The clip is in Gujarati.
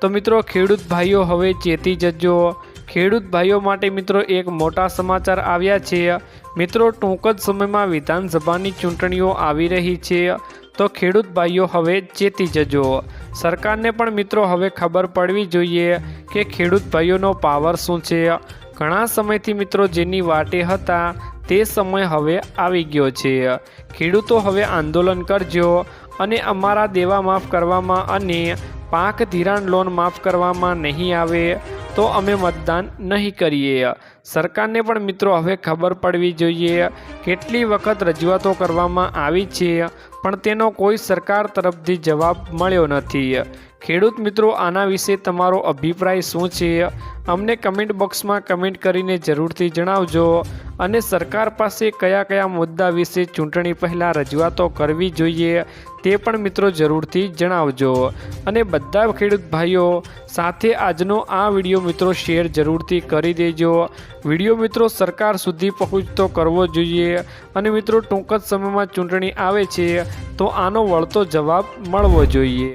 તો મિત્રો, ખેડૂત ભાઈઓ, હવે ચેતી જજો. ખેડૂત ભાઈઓ માટે મિત્રો, એક મોટા સમાચાર આવ્યા છે. મિત્રો, ટૂંક જ સમયમાં વિધાનસભાની ચૂંટણીઓ આવી રહી છે. તો ખેડૂત ભાઈઓ, હવે ચેતી જજો. સરકારને પણ મિત્રો, હવે ખબર પડવી જોઈએ કે ખેડૂત ભાઈઓનો પાવર શું છે. ઘણા સમયથી મિત્રો, જેની વાટે હતા, તે સમય હવે આવી ગયો છે. ખેડૂતો, હવે આંદોલન કરજો અને અમારા દેવા માફ કરવામાં અને પાક ધિરાણ લોન માફ કરવામાં નહીં આવે તો અમે મતદાન નહીં કરીએ. સરકારને પણ મિત્રો હવે ખબર પડવી જોઈએ કેટલી વખત રજૂઆતો કરવામાં આવી છે, પણ તેનો કોઈ સરકાર તરફથી જવાબ મળ્યો નથી. ખેડૂત મિત્રો, આના વિશે તમારો અભિપ્રાય શું છે? અમને કમેન્ટ બોક્સમાં કમેન્ટ કરીને જરૂરથી જણાવજો અને સરકાર પાસે કયા કયા મુદ્દા વિશે ચૂંટણી પહેલાં રજૂઆતો કરવી જોઈએ તે પણ મિત્રો જરૂરથી જણાવજો. અને બધા ખેડૂત ભાઈઓ સાથે આજનો આ વીડિયો મિત્રો શેર જરૂરથી કરી દેજો. વીડિયો મિત્રો સરકાર સુધી પહોંચતો કરવો જોઈએ. અને મિત્રો ટૂંક જ સમયમાં ચૂંટણી આવે છે, તો આનો વળતો જવાબ મળવો જોઈએ.